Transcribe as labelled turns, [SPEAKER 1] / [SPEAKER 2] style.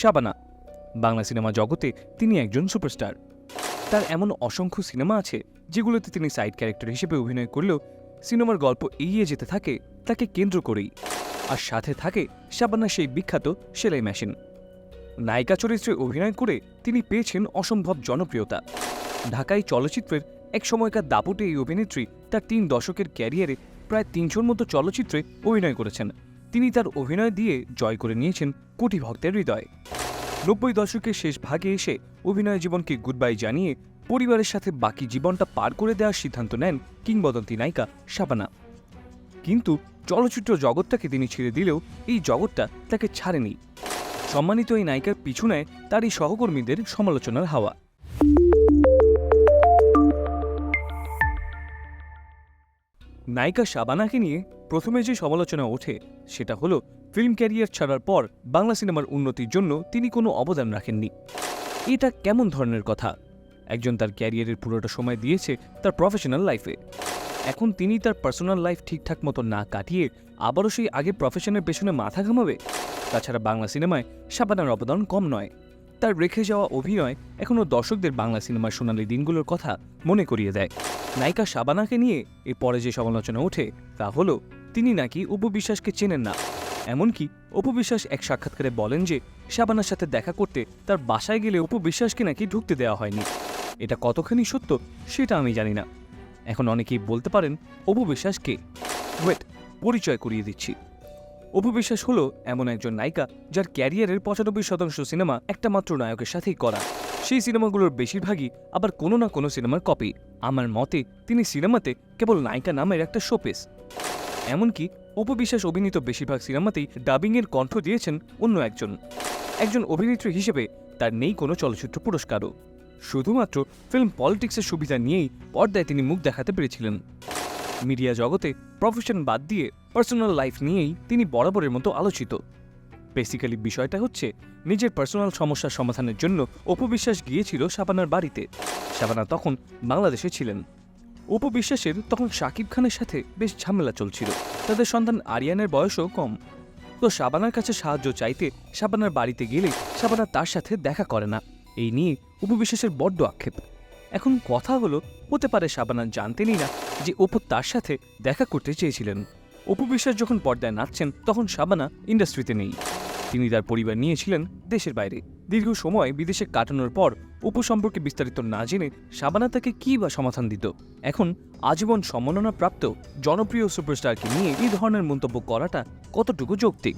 [SPEAKER 1] Shabana. Bangla cinema জগতে তিনি একজন সুপারস্টার। তার এমন অসংখ্য সিনেমা আছে, যেগুলোতে তিনি সাইড ক্যারেক্টার হিসেবে অভিনয় করলেও সিনেমার গল্প এগিয়ে যেতে থাকে, তাকে কেন্দ্র করেই। আর সাথে থাকে শাবানা সেই বিখ্যাত সেলাই মেশিন। নায়িকা চরিত্রে অভিনয় করে তিনি পেয়েছেন অসম্ভব জনপ্রিয়তা। ঢাকায় চলচ্চিত্রের এক সময়কার দাপুটে এই অভিনেত্রী তার তিন দশকের ক্যারিয়ারে প্রায় তিনশোর মতো চলচ্চিত্রে অভিনয় করেছেন। তিনি তার অভিনয় দিয়ে জয় করে নিয়েছেন কোটি ভক্তের হৃদয়। নব্বই দশকের শেষ ভাগে এসে অভিনয় জীবনকে গুড বাই জানিয়ে পরিবারের সাথে বাকি জীবনটা পার করে দেওয়ার সিদ্ধান্ত নেন কিংবদন্তি নায়িকা শাবানা। কিন্তু চলচ্চিত্র জগৎটাকে তিনি ছেড়ে দিলেও এই জগৎটা তাকে ছাড়েনি। সম্মানিত এই নায়িকার পিছু নেয় তার এই সহকর্মীদের সমালোচনার হাওয়া। নায়িকা শাবানাকে নিয়ে প্রথমে যে সমালোচনা ওঠে, সেটা হলো ফিল্ম ক্যারিয়ার ছাড়ার পর বাংলা সিনেমার উন্নতির জন্য তিনি কোনো অবদান রাখেননি। এটা কেমন ধরনের কথা? একজন তার ক্যারিয়ারের পুরোটা সময় দিয়েছে তার প্রফেশনাল লাইফে এখন তিনি তার পার্সোনাল লাইফ ঠিকঠাক মতো না কাটিয়ে আবারও সেই আগে প্রফেশনের পেছনে মাথা ঘামাবে? তাছাড়া বাংলা সিনেমায় শাবানার অবদান কম নয়। তার রেখে যাওয়া অভিনয় এখনও দর্শকদের বাংলা সিনেমার সোনালী দিনগুলোর কথা মনে করিয়ে দেয়। নায়িকা শাবানাকে নিয়ে এর পরে যে সমালোচনা ওঠে, তা হলো, তিনি নাকি উপবিশ্বাসকে চেনেন না। এমনকি উপবিশ্বাস এক সাক্ষাৎকারে বলেন যে, শাবানার সাথে দেখা করতে তার বাসায় গেলে উপবিশ্বাসকে নাকি ঢুকতে দেওয়া হয়নি। এটা কতখানি সত্য, সেটা আমি জানি না। এখন অনেকেই বলতে পারেন উপবিশ্বাসকে ওয়েট, পরিচয় করিয়ে দিচ্ছি। অপবিশ্বাস হলো এমন একজন নায়িকা যার ক্যারিয়ারের পঁচানব্বই শতাংশ সিনেমা একটা মাত্র নায়কের সাথেই করা। সেই সিনেমাগুলোর বেশিরভাগই আবার কোনো না কোনো সিনেমার কপি। আমার মতে, তিনি সিনেমাতে কেবল নায়িকা নামের একটা শোপিস। এমনকি অপবিশ্বাস অভিনীত বেশিরভাগ সিনেমাতেই ডাবিংয়ের কণ্ঠ দিয়েছেন অন্য একজন। একজন অভিনেত্রী হিসেবে তার নেই কোনো চলচ্চিত্র পুরস্কারও। শুধুমাত্র ফিল্ম পলিটিক্সের সুবিধা নিয়েই পর্দায় তিনি মুখ দেখাতে পেরেছিলেন। মিডিয়া জগতে প্রফেশন বাদ দিয়ে পার্সোনাল লাইফ নিয়েই তিনি বরাবরের মতো আলোচিত। বেসিক্যালি বিষয়টা হচ্ছে, নিজের পার্সোনাল সমস্যার সমাধানের জন্য অপবিশ্বাস গিয়েছিল শাবানার বাড়িতে। শাবানা তখন বাংলাদেশে ছিলেন। উপবিশ্বাসের তখন শাকিব খানের সাথে বেশ ঝামেলা চলছিল। তাদের সন্তান আরিয়ানের বয়সও কম। তো শাবানার কাছে সাহায্য চাইতে শাবানার বাড়িতে গেলে শাবানা তার সাথে দেখা করে না। এই নিয়ে উপবিশ্বাসের বড্ড আক্ষেপ। এখন কথা হলো, হতে পারে শাবানা জানতেনই না যে অপু তার সাথে দেখা করতে চেয়েছিলেন। অপু বিশ্বাস যখন পর্দায় নাচছেন, তখন শাবানা ইন্ডাস্ট্রিতে নেই। তিনি তার পরিবার নিয়েছিলেন দেশের বাইরে। দীর্ঘ সময় বিদেশে কাটানোর পর অপু সম্পর্কে বিস্তারিত না জেনে শাবানা তাকে কী বা সমাধান দিত? এখন আজীবন সম্মাননা প্রাপ্ত জনপ্রিয় সুপারস্টারকে নিয়ে এই ধরনের মন্তব্য করাটা কতটুকু যৌক্তিক?